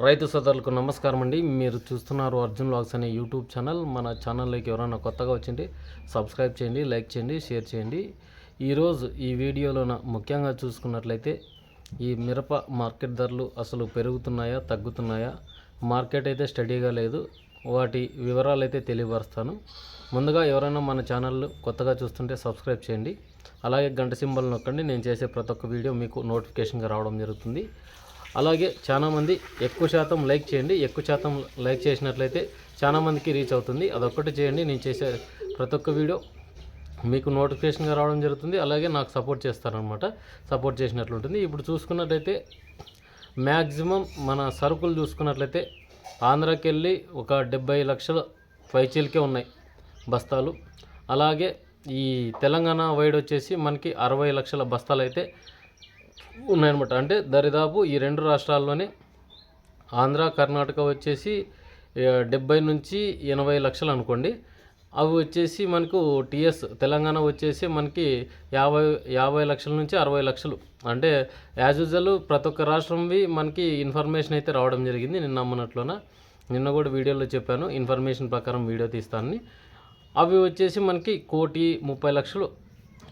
రైతు సోదరులకు నమస్కారం అండి. మీరు చూస్తున్నారు అర్జున్ లాగ్స్ అనే యూట్యూబ్ ఛానల్. మన ఛానల్లోకి ఎవరైనా కొత్తగా వచ్చింటే సబ్స్క్రైబ్ చేయండి లైక్ చేయండి షేర్ చేయండి. ఈరోజు ఈ వీడియోలోన ముఖ్యంగా చూసుకున్నట్లయితే ఈ మిరప మార్కెట్ ధరలు అసలు పెరుగుతున్నాయా తగ్గుతున్నాయా? మార్కెట్ అయితే స్టడీగా లేదు. వాటి వివరాలు అయితే తెలియపరుస్తాను. ముందుగా ఎవరైనా మన ఛానల్ కొత్తగా చూస్తుంటే సబ్స్క్రైబ్ చేయండి. అలాగే గంట సింబల్ నొక్కండి. నేను చేసే ప్రతి ఒక్క వీడియో మీకు నోటిఫికేషన్గా రావడం జరుగుతుంది. అలాగే చాలామంది ఎక్కువ శాతం లైక్ చేయండి ఎక్కువ శాతం లైక్ చేసినట్లయితే చాలామందికి రీచ్ అవుతుంది. అదొక్కటి చేయండి నేను చేసే ప్రతి ఒక్క వీడియో మీకు నోటిఫికేషన్గా రావడం జరుగుతుంది. అలాగే నాకు సపోర్ట్ చేస్తారనమాట సపోర్ట్ చేసినట్లు ఉంటుంది. ఇప్పుడు చూసుకున్నట్లయితే మ్యాక్సిమం మన సరుకులు చూసుకున్నట్లయితే ఆంధ్రాకి వెళ్ళి ఒక డెబ్బై లక్షల పైచీలకే ఉన్నాయి బస్తాలు. అలాగే ఈ తెలంగాణ వైడ్ వచ్చేసి మనకి అరవై లక్షల బస్తాలు అయితే ఉన్నాయన్నమాట. అంటే దరిదాపు ఈ రెండు రాష్ట్రాల్లోనే ఆంధ్ర కర్ణాటక వచ్చేసి డెబ్బై నుంచి ఎనభై లక్షలు అనుకోండి. అవి వచ్చేసి మనకు టీఎస్ తెలంగాణ వచ్చేసి మనకి యాభై యాభై లక్షల నుంచి అరవై లక్షలు. అంటే యాజ్ యూజువల్ ప్రతి ఒక్క రాష్ట్రంవి మనకి ఇన్ఫర్మేషన్ అయితే రావడం జరిగింది నిన్న అమ్మనట్లోన. నిన్న కూడా వీడియోలో చెప్పాను ఇన్ఫర్మేషన్ ప్రకారం వీడియో తీస్తానని. అవి వచ్చేసి మనకి కోటి ముప్పై లక్షలు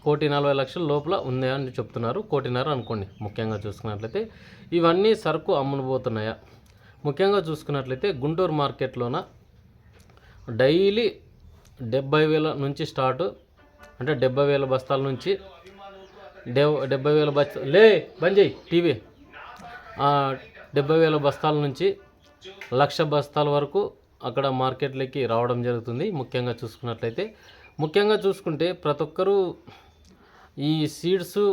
కోటి నలభై లక్షల లోపల ఉంది అని చెప్తున్నారు కోటిన్నర అనుకోండి ముఖ్యంగా చూసుకున్నట్లయితే. ఇవన్నీ సరుకు అమ్ముడుపోతున్నాయా? ముఖ్యంగా చూసుకున్నట్లయితే గుంటూరు మార్కెట్లోన డైలీ డెబ్బై వేల నుంచి స్టార్ట్ అంటే డెబ్బై వేల బస్తాల నుంచి డెబ్బై వేల బస్తా లే బంద్ చేయి టీవీ. డెబ్బై వేల బస్తాల నుంచి లక్ష బస్తాల వరకు అక్కడ మార్కెట్లోకి రావడం జరుగుతుంది ముఖ్యంగా చూసుకున్నట్లయితే. ముఖ్యంగా చూసుకుంటే ప్రతి ఒక్కరూ ఈ సీడ్స్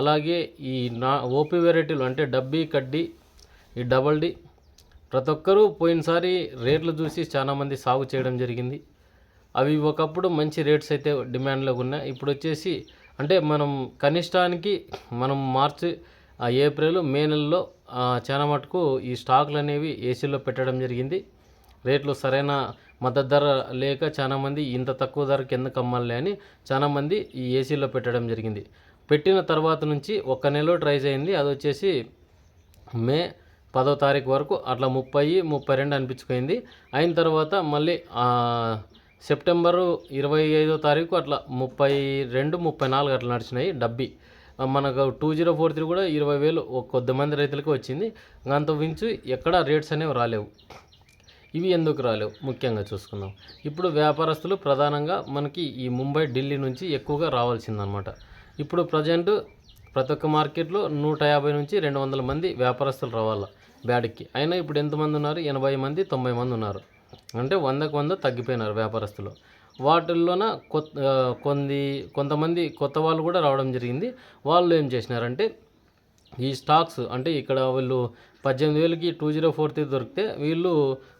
అలాగే ఈ నా ఓపీ వెరైటీలు అంటే డబ్బీ కడ్డీ ఈ డబల్ డి ప్రతి ఒక్కరూ పోయినసారి రేట్లు చూసి చాలామంది సాగు చేయడం జరిగింది. అవి ఒకప్పుడు మంచి రేట్స్ అయితే డిమాండ్లో ఉన్నాయి. ఇప్పుడు వచ్చేసి అంటే మనం కనిష్టానికి మనం మార్చి ఏప్రిల్ మే నెలలో చాలా మటుకు ఈ స్టాకులు అనేవి ఏసీలో పెట్టడం జరిగింది. రేట్లు సరైన మద్దతు ధర లేక చాలామంది ఇంత తక్కువ ధరకి ఎందుకు అమ్మాలి అని చాలామంది ఈ ఏసీలో పెట్టడం జరిగింది. పెట్టిన తర్వాత నుంచి ఒక నెల ట్రై చేయింది అది వచ్చేసి మే పదో తారీఖు వరకు అట్లా ముప్పై ముప్పై రెండు అనిపించుకుంది. అయిన తర్వాత మళ్ళీ సెప్టెంబరు ఇరవై ఐదో తారీఖు అట్లా ముప్పై రెండు ముప్పై నాలుగు అట్లా నడిచినాయి డబ్బీ. మనకు టూ జీరో ఫోర్ త్రీ కూడా ఇరవై వేలు ఒక కొద్దిమంది రైతులకు వచ్చింది. దాంతో అంత మించి ఎక్కడ రేట్స్ అనేవి రాలేవు. ఇవి ఎందుకు రాలేవు? ముఖ్యంగా చూసుకుందాం. ఇప్పుడు వ్యాపారస్తులు ప్రధానంగా మనకి ఈ ముంబై ఢిల్లీ నుంచి ఎక్కువగా రావాల్సిందనమాట. ఇప్పుడు ప్రజెంట్ ప్రతి ఒక్క మార్కెట్లో నూట యాభై నుంచి రెండు వందల మంది వ్యాపారస్తులు రావాలి బ్యాడ్కి. అయినా ఇప్పుడు ఎంతమంది ఉన్నారు? ఎనభై మంది తొంభై మంది ఉన్నారు. అంటే వందకు వంద తగ్గిపోయినారు వ్యాపారస్తులు. వాటిల్లోన కొత్త కొంది కొన్ని కొంతమంది కొత్త వాళ్ళు కూడా రావడం జరిగింది. వాళ్ళు ఏం చేసినారంటే ఈ స్టాక్స్ అంటే ఇక్కడ వీళ్ళు పద్దెనిమిది వేలకి టూ జీరో ఫోర్ త్రీ దొరికితే వీళ్ళు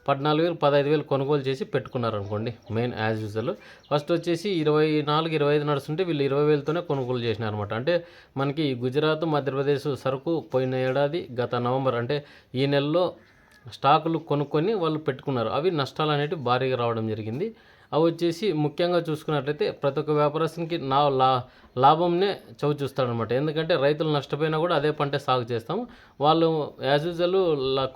పద్నాలుగు వేలు పదహైదు వేలు కొనుగోలు చేసి పెట్టుకున్నారు అనుకోండి మెయిన్ యాజ్ యూజువల్ ఫస్ట్ వచ్చేసి ఇరవై నాలుగు ఇరవై ఐదు నడుస్తుంటే వీళ్ళు ఇరవై వేలతోనే కొనుగోలు చేసినారు అనమాట అంటే మనకి గుజరాత్ మధ్యప్రదేశ్ సరుకు పోయిన ఏడాది గత నవంబర్ అంటే ఈ నెలలో స్టాకులు కొనుక్కొని వాళ్ళు పెట్టుకున్నారు. అవి నష్టాలు అనేవి భారీగా రావడం జరిగింది. అవి వచ్చేసి ముఖ్యంగా చూసుకున్నట్లయితే ప్రతి ఒక్క వ్యాపారస్తునికి నా లా లాభంనే చవి చూస్తాడనమాట ఎందుకంటే రైతులు నష్టపోయినా కూడా అదే పంట సాగు చేస్తాం వాళ్ళు యాజ్ యూజువల్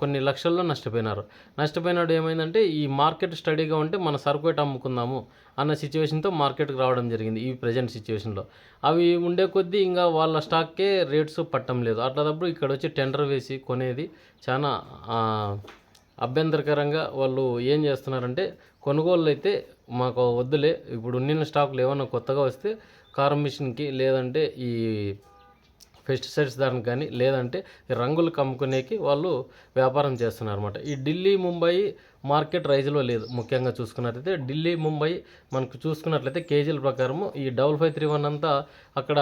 కొన్ని లక్షల్లో నష్టపోయినారు. నష్టపోయినాడు ఏమైందంటే ఈ మార్కెట్ స్టడీగా ఉంటే మన సరుకు అమ్ముకుందాము అన్న సిచ్యువేషన్తో మార్కెట్కి రావడం జరిగింది ఈ ప్రజెంట్ సిచ్యువేషన్లో. అవి ఉండే కొద్దీ ఇంకా వాళ్ళ స్టాక్కే రేట్స్ పట్టం లేదు. అట్లాటప్పుడు ఇక్కడ వచ్చి టెండర్ వేసి కొనేది చాలా అభ్యంతరకరంగా వాళ్ళు ఏం చేస్తున్నారంటే కొనుగోళ్ళు అయితే మాకు వద్దులే. ఇప్పుడు ఉన్న స్టాకులు ఏమైనా కొత్తగా వస్తే కారం మిషన్కి లేదంటే ఈ పెస్టిసైడ్స్ దానికి కానీ లేదంటే రంగులు కమ్ముకునేకి వాళ్ళు వ్యాపారం చేస్తున్నారు అనమాట ఈ ఢిల్లీ ముంబై మార్కెట్ రైజ్లో లేదు. ముఖ్యంగా చూసుకున్నట్లయితే ఢిల్లీ ముంబై మనకు చూసుకున్నట్లయితే కేజీల ప్రకారము ఈ డబల్ ఫైవ్ త్రీ వన్ అంతా అక్కడ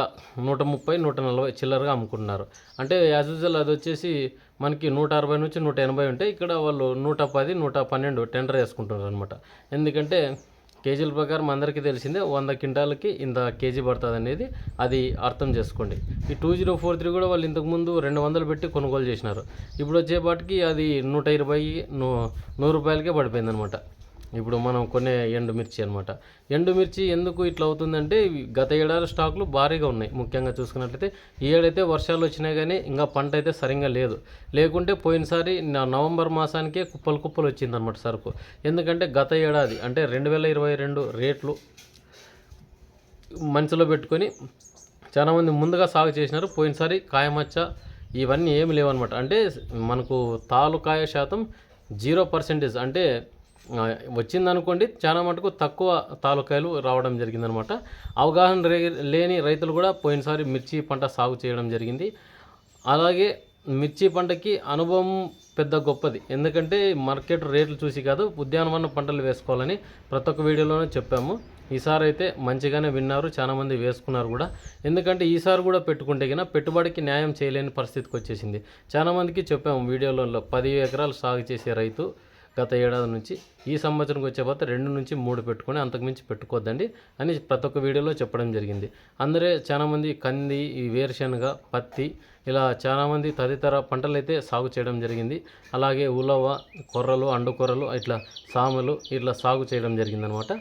నూట ముప్పై నూట నలభై చిల్లరగా అమ్ముకుంటున్నారు. అంటే యాజ్ యూజువల్ అది వచ్చేసి మనకి నూట అరవై నుంచి నూట ఎనభై ఉంటాయి. ఇక్కడ వాళ్ళు నూట పది నూట పన్నెండు టెండర్ వేసుకుంటున్నారు అనమాట ఎందుకంటే కేజీల ప్రకారం అందరికీ తెలిసిందే వంద క్వింటాలకి ఇంత కేజీ పడుతుంది అనేది అది అర్థం చేసుకోండి. ఈ టూ జీరో ఫోర్ త్రీ కూడా వాళ్ళు ఇంతకుముందు రెండు వందలు పెట్టి కొనుగోలు చేసినారు. ఇప్పుడు వచ్చేపాటికి అది నూట ఇరవై నూ నూరు రూపాయలకే పడిపోయింది అనమాట ఇప్పుడు మనం కొనే ఎండుమిర్చి అనమాట ఎండుమిర్చి ఎందుకు ఇట్లా అవుతుందంటే గత ఏడాది స్టాకులు భారీగా ఉన్నాయి. ముఖ్యంగా చూసుకున్నట్లయితే ఈ ఏడైతే వర్షాలు వచ్చినాయి కానీ ఇంకా పంట అయితే సరిగ్గా లేదు. లేకుంటే పోయినసారి నా- నవంబర్ మాసానికే కుప్పలు కుప్పలు వచ్చిందనమాట సరుకు. ఎందుకంటే గత ఏడాది అంటే రెండు వేల ఇరవై రెండు రేట్లు మనసులో పెట్టుకొని చాలామంది ముందుగా సాగు చేసినారు. పోయినసారి కాయమచ్చ ఇవన్నీ ఏమి లేవన్నమాట. అంటే మనకు తాలుకాయ శాతం జీరో పర్సెంటేజ్ అంటే వచ్చిందనుకోండి చాలా మటుకు తక్కువ తాలూకాయలు రావడం జరిగిందనమాట. అవగాహన లేని రైతులు కూడా పోయినసారి మిర్చి పంట సాగు చేయడం జరిగింది. అలాగే మిర్చి పంటకి అనుభవం పెద్ద గొప్పది. ఎందుకంటే మార్కెట్ రేట్లు చూసి కాదు ఉద్యానవన పంటలు వేసుకోవాలని ప్రతి ఒక్క వీడియోలోనే చెప్పాము. ఈసారి అయితే మంచిగానే విన్నారు చాలామంది వేసుకున్నారు కూడా. ఎందుకంటే ఈసారి కూడా పెట్టుకుంటే కన్నా పెట్టుబడికి న్యాయం చేయలేని పరిస్థితికి వచ్చేసింది. చాలామందికి చెప్పాము వీడియోలలో పది ఎకరాలు సాగు చేసే రైతు గత ఏడాది నుంచి ఈ సంవత్సరంకి వచ్చే పోతే రెండు నుంచి మూడు పెట్టుకొని అంతకుమించి పెట్టుకోవద్దండి అని ప్రతి ఒక్క వీడియోలో చెప్పడం జరిగింది. అందరే చాలామంది కంది ఈ వేరుశనగ పత్తి ఇలా చాలామంది తదితర పంటలు అయితే సాగు చేయడం జరిగింది. అలాగే ఉలవ కొర్రలు అండుకొర్రలు ఇట్లా సామలు ఇట్లా సాగు చేయడం జరిగిందనమాట.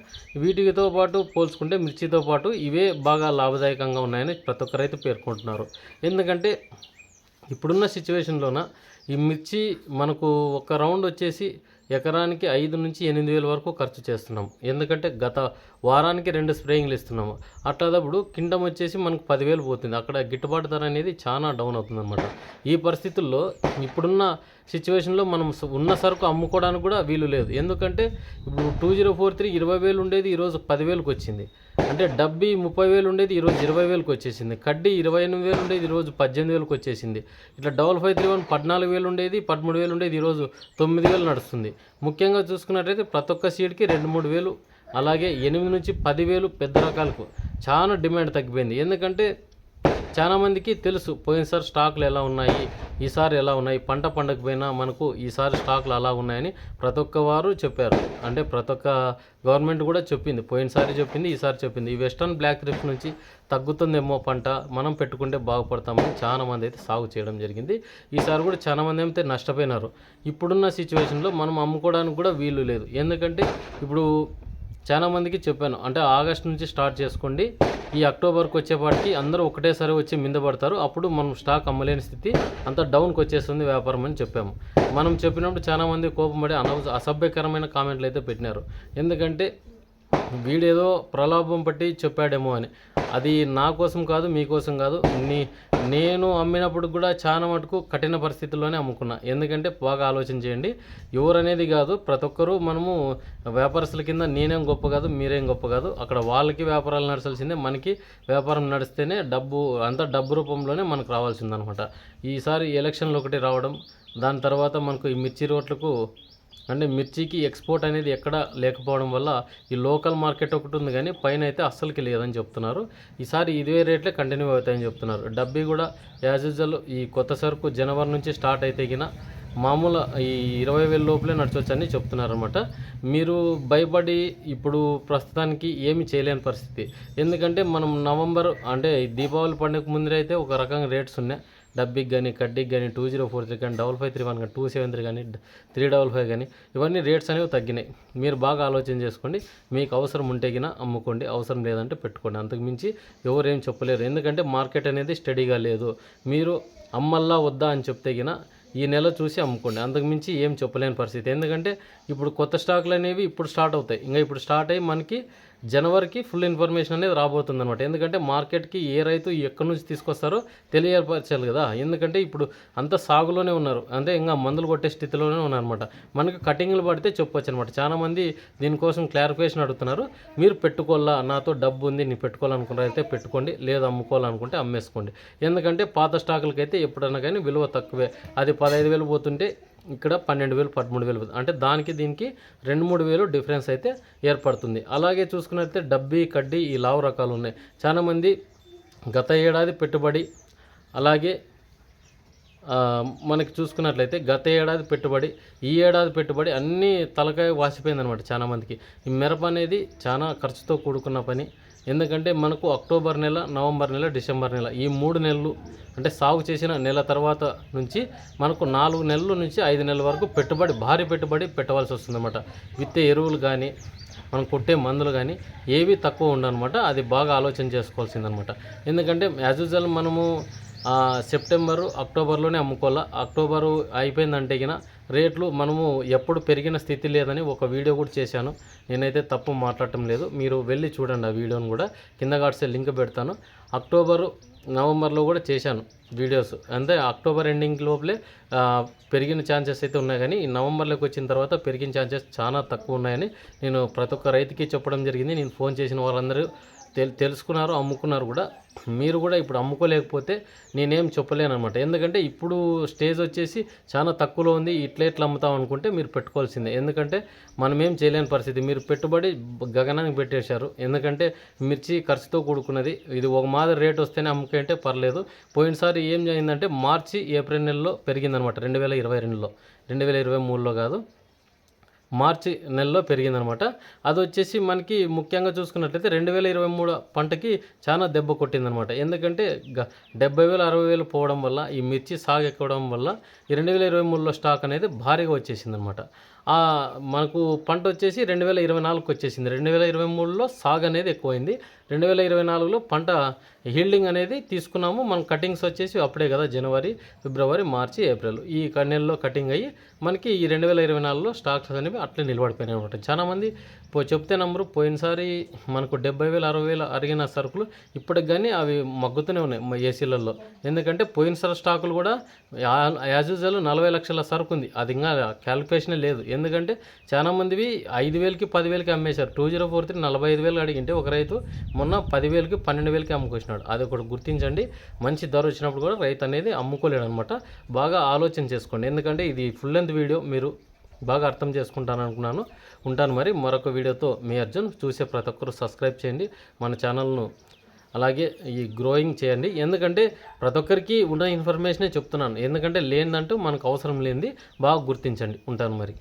వీటితో పాటు పోల్చుకుంటే మిర్చితో పాటు ఇవే బాగా లాభదాయకంగా ఉన్నాయని ప్రతి ఒక్క రైతు పేర్కొంటున్నారు. ఎందుకంటే ఇప్పుడున్న సిచ్యువేషన్లోన ఈ మిర్చి మనకు ఒక రౌండ్ వచ్చేసి ఎకరానికి ఐదు నుంచి ఎనిమిది వేల వరకు ఖర్చు చేస్తున్నాం. ఎందుకంటే గత వారానికి రెండు స్ప్రేయింగ్లు ఇస్తున్నాము. అట్లాదప్పుడు కిండం వచ్చేసి మనకు పదివేలు పోతుంది. అక్కడ గిట్టుబాటు ధర అనేది చాలా డౌన్ అవుతుందన్నమాట. ఈ పరిస్థితుల్లో ఇప్పుడున్న సిచ్యువేషన్లో మనం ఉన్న సరుకు అమ్ముకోవడానికి కూడా వీలు లేదు. ఎందుకంటే ఇప్పుడు టూ జీరో ఫోర్ త్రీ ఇరవై వేలు ఉండేది ఈరోజు పదివేలకు వచ్చింది. అంటే డబ్బీ ముప్పై వేలు ఉండేది ఈరోజు ఇరవై వేలకు వచ్చేసింది. కడ్డీ ఇరవై ఎనిమిది వేలు ఉండేది ఈరోజు పద్దెనిమిది వేలకు వచ్చేసింది. ఇట్లా డబల్ ఫైవ్ త్రీ వన్ పద్నాలుగు వేలు ఉండేది పదమూడు వేలు ఉండేది ఈరోజు తొమ్మిది వేలు నడుస్తుంది. ముఖ్యంగా చూసుకున్నట్లయితే ప్రతి ఒక్క సీడ్కి రెండు మూడు వేలు అలాగే ఎనిమిది నుంచి పదివేలు పెద్ద రకాలకు. చాలా డిమాండ్ తగ్గిపోయింది. ఎందుకంటే చాలా మందికి తెలుసు పోయినసారి స్టాక్లు ఎలా ఉన్నాయి ఈసారి ఎలా ఉన్నాయి పంట పండకపోయినా మనకు ఈసారి స్టాక్లు అలా ఉన్నాయని ప్రతి ఒక్క వారు చెప్పారు. అంటే ప్రతి ఒక్క గవర్నమెంట్ కూడా చెప్పింది పోయినసారి చెప్పింది ఈసారి చెప్పింది. ఈ వెస్టర్న్ బ్లాక్ రిఫ్ నుంచి తగ్గుతుందేమో పంట మనం పెట్టుకుంటే బాగుపడతామని చాలా మంది అయితే సాగు చేయడం జరిగింది. ఈసారి కూడా చాలా మంది అయితే నష్టపోయినారు ఇప్పుడున్న సిచ్యువేషన్లో మనం అమ్ముకోవడానికి కూడా వీలు లేదు. ఎందుకంటే ఇప్పుడు చాలా మందికి చెప్పాను. అంటే ఆగస్ట్ నుంచి స్టార్ట్ చేసుకోండి. ఈ అక్టోబర్కి వచ్చేపాటికి అందరూ ఒకటేసారి వచ్చి మింద పడతారు. అప్పుడు మనం స్టాక్ అమ్మలేని స్థితి అంత డౌన్కి వచ్చేస్తుంది వ్యాపారం అని చెప్పాము. మనం చెప్పినప్పుడు చాలా మంది కోపపడి అనవస అసభ్యకరమైన కామెంట్లు అయితే పెట్టినారు. ఎందుకంటే వీడేదో ప్రలోభం పట్టి చెప్పాడేమో అని. అది నా కోసం కాదు మీకోసం కాదు. నీ నేను అమ్మినప్పుడు కూడా చాలా మటుకు కఠిన పరిస్థితుల్లోనే అమ్ముకున్నా. ఎందుకంటే బాగా ఆలోచన చేయండి. ఎవరు అనేది కాదు ప్రతి ఒక్కరూ మనము వ్యాపారస్తుల కింద నేనేం గొప్ప కాదు మీరేం గొప్ప కాదు. అక్కడ వాళ్ళకి వ్యాపారాలు నడచాల్సిందే. మనకి వ్యాపారం నడిస్తేనే డబ్బు అంతా డబ్బు రూపంలోనే మనకు రావాల్సిందనమాట. ఈసారి ఎలక్షన్లు ఒకటి రావడం దాని తర్వాత మనకు ఈ మిర్చి రోట్లకు అంటే మిర్చికి ఎక్స్పోర్ట్ అనేది ఎక్కడ లేకపోవడం వల్ల ఈ లోకల్ మార్కెట్ ఒకటి ఉంది కానీ పైన అయితే అస్సలకి లేదని చెప్తున్నారు. ఈసారి ఇదే రేట్లే కంటిన్యూ అవుతాయని చెప్తున్నారు. డబ్బీ కూడా యాజ్ యూజువల్ ఈ కొత్త సరుకు జనవరి నుంచి స్టార్ట్ అయితే గిన మామూలు ఈ ఇరవై వేల లోపలే నడచొచ్చని చెప్తున్నారు అనమాట మీరు భయపడి ఇప్పుడు ప్రస్తుతానికి ఏమి చేయలేని పరిస్థితి. ఎందుకంటే మనం నవంబర్ అంటే దీపావళి పండుగ ముందర అయితే ఒక రకంగా రేట్స్ ఉన్నాయి. డబ్బికి కానీ కడ్డీకి కానీ టూ జీరో ఫోర్ త్రీ కానీ డబల్ ఫైవ్ త్రీ వన్ కానీ టూ సెవెన్ త్రీ కానీ త్రీ డబల్ ఫైవ్ కానీ ఇవన్నీ రేట్స్ అనేవి తగ్గినాయి. మీరు బాగా ఆలోచన చేసుకోండి. మీకు అవసరం ఉంటే గిన అమ్ముకోండి. అవసరం లేదంటే పెట్టుకోండి. అంతకుమించి ఎవరేం చెప్పలేరు. ఎందుకంటే మార్కెట్ అనేది స్టడీగా లేదు. మీరు అమ్మల్లా వద్దా అని చెప్తే గిన ఈ నెల చూసి అమ్ముకోండి. అంతకుమించి ఏం చెప్పలేని పరిస్థితి. ఎందుకంటే ఇప్పుడు కొత్త స్టాకులు అనేవి ఇప్పుడు స్టార్ట్ అవుతాయి. ఇంకా ఇప్పుడు స్టార్ట్ అయ్యి మనకి జనవరికి ఫుల్ ఇన్ఫర్మేషన్ అనేది రాబోతుంది అనమాట ఎందుకంటే మార్కెట్కి ఏ రైతు ఎక్కడి నుంచి తీసుకొస్తారో తెలియపరచాలి కదా. ఎందుకంటే ఇప్పుడు అంత సాగులోనే ఉన్నారు. అంటే ఇంకా మందులు కొట్టే స్థితిలోనే ఉన్నారనమాట మనకి కటింగ్లు పడితే చెప్పొచ్చు అనమాట చాలా మంది దీనికోసం క్లారిఫికేషన్ అడుగుతున్నారు. మీరు పెట్టుకోవాలా? నాతో డబ్బు ఉంది నేను పెట్టుకోవాలనుకున్నారు అయితే పెట్టుకోండి లేదా అమ్ముకోవాలనుకుంటే అమ్మేసుకోండి. ఎందుకంటే పాత స్టాకులకైతే ఎప్పుడైనా కానీ విలువ తక్కువే. అది పదహైదు వేలు పోతుంటే ఇక్కడ పన్నెండు వేలు పదమూడు వేలు అంటే దానికి దీనికి రెండు మూడు వేలు డిఫరెన్స్ అయితే ఏర్పడుతుంది. అలాగే చూసుకున్నట్లయితే డబ్బీ కడ్డీ ఈ లావు రకాలు ఉన్నాయి. చాలామంది గత ఏడాది పెట్టుబడి అలాగే మనకి చూసుకున్నట్లయితే గత ఏడాది పెట్టుబడి ఈ ఏడాది పెట్టుబడి అన్నీ తలకాయ వాసిపోయింది అనమాట ఈ మిరప అనేది చాలా ఖర్చుతో కూడుకున్న పని. ఎందుకంటే మనకు అక్టోబర్ నెల నవంబర్ నెల డిసెంబర్ నెల ఈ మూడు నెలలు అంటే సాగు చేసిన నెల తర్వాత నుంచి మనకు నాలుగు నెలల నుంచి ఐదు నెలల వరకు పెట్టుబడి భారీ పెట్టుబడి పెట్టవలసి వస్తుందన్నమాట. విత్తే ఎరువులు కానీ మనం కొట్టే మందులు కానీ ఏవి తక్కువ ఉండనమాట. అది బాగా ఆలోచన చేసుకోవాల్సిందనమాట ఎందుకంటే యాజ్ యూజువల్ మనము సెప్టెంబరు అక్టోబర్లోనే అమ్ముకోవాలా? అక్టోబరు అయిపోయిందంటే గిన రేట్లు మనము ఎప్పుడు పెరిగిన స్థితి లేదని ఒక వీడియో కూడా చేశాను. నేనైతే తప్పు మాట్లాడటం లేదు. మీరు వెళ్ళి చూడండి ఆ వీడియోని కూడా. కింద కాడ్సే లింక్ పెడతాను. అక్టోబరు నవంబర్లో కూడా చేశాను వీడియోస్. అంటే అక్టోబర్ ఎండింగ్ లోపలే పెరిగిన ఛాన్సెస్ అయితే ఉన్నాయి కానీ ఈ నవంబర్లోకి వచ్చిన తర్వాత పెరిగిన ఛాన్సెస్ చాలా తక్కువ ఉన్నాయని నేను ప్రతి ఒక్క రైతుకి చెప్పడం జరిగింది. నేను ఫోన్ చేసిన వాళ్ళందరూ తెల్ తెలుసుకున్నారు అమ్ముకున్నారు కూడా. మీరు కూడా ఇప్పుడు అమ్ముకోలేకపోతే నేనేం చెప్పలేను అనమాట ఎందుకంటే ఇప్పుడు స్టేజ్ వచ్చేసి చాలా తక్కువలో ఉంది. ఇట్లా ఇట్లా అమ్ముతాం అనుకుంటే మీరు పెట్టుకోవాల్సిందే. ఎందుకంటే మనం ఏం చేయలేని పరిస్థితి. మీరు పెట్టుబడి గగనానికి పెట్టేశారు. ఎందుకంటే మిర్చి ఖర్చుతో కూడుకున్నది. ఇది ఒక మాదిరి రేట్ వస్తేనే అమ్ముకుంటే పర్లేదు. పోయినసారి ఏం జరిగిందంటే మార్చి ఏప్రిల్ నెలలో పెరిగిందనమాట రెండు వేల ఇరవై రెండులో. రెండు వేల ఇరవై మూడులో కాదు. మార్చి నెలలో పెరిగిందనమాట. అది వచ్చేసి మనకి ముఖ్యంగా చూసుకున్నట్లయితే రెండు వేల ఇరవై మూడు పంటకి చాలా దెబ్బ కొట్టిందనమాట. ఎందుకంటే గ డెబ్బై వేలు అరవై వేలు పోవడం వల్ల ఈ మిర్చి సాగు ఎక్కడం వల్ల ఈ రెండు వేల ఇరవై మూడులో స్టాక్ అనేది భారీగా వచ్చేసిందనమాట. మనకు పంట వచ్చేసి రెండు వేల ఇరవై నాలుగుకి వచ్చేసింది. రెండు వేల ఇరవై మూడులో సాగు అనేది ఎక్కువైంది. రెండు వేల ఇరవై నాలుగులో పంట హీల్డింగ్ అనేది తీసుకున్నాము. మనం కటింగ్స్ వచ్చేసి అప్పుడే కదా జనవరి ఫిబ్రవరి మార్చి ఏప్రిల్. ఈ నెలలో కటింగ్ అయ్యి మనకి ఈ రెండు వేల ఇరవై నాలుగులో స్టాక్స్ అనేవి అట్లే నిలబడిపోయినాయి అనమాట చాలామంది పో చెప్తే నంబరు పోయినసారి మనకు డెబ్బై వేలు అరవై వేలు అరిగిన సరుకులు ఇప్పటికి కానీ అవి మగ్గుతూనే ఉన్నాయి ఏసీలలో. ఎందుకంటే పోయినసారి స్టాకులు కూడా యాజ్ యూజువల్ నలభై లక్షల సరుకు ఉంది అది ఇంకా క్యాలిక్యులేషనే లేదు. ఎందుకంటే చాలామందివి ఐదు వేలకి పదివేలకి అమ్మేశారు. టూ జీరో ఫోర్ త్రీ నలభై ఐదు వేలు అడిగింటే ఒక రైతు మొన్న పదివేలకి పన్నెండు వేలకి అమ్ముకొచ్చినాడు. అది ఒకటి గుర్తించండి. మంచి ధర వచ్చినప్పుడు కూడా రైతు అనేది అమ్ముకోలేడు అనమాట బాగా ఆలోచన చేసుకోండి. ఎందుకంటే ఇది ఫుల్ లెంత్ వీడియో మీరు బాగా అర్థం చేసుకుంటాను అనుకున్నాను. ఉంటాను మరి మరొక వీడియోతో మీ అర్జున్ చూసే ప్రతి ఒక్కరు సబ్స్క్రైబ్ చేయండి. మన ఛానల్ను అలాగే ఈ గ్రోయింగ్ చేయండి. ఎందుకంటే ప్రతి ఒక్కరికి ఉన్న ఇన్ఫర్మేషనే చెప్తున్నాను. ఎందుకంటే లేనిదంటూ మనకు అవసరం లేనిది బాగా గుర్తించండి. ఉంటాను మరి.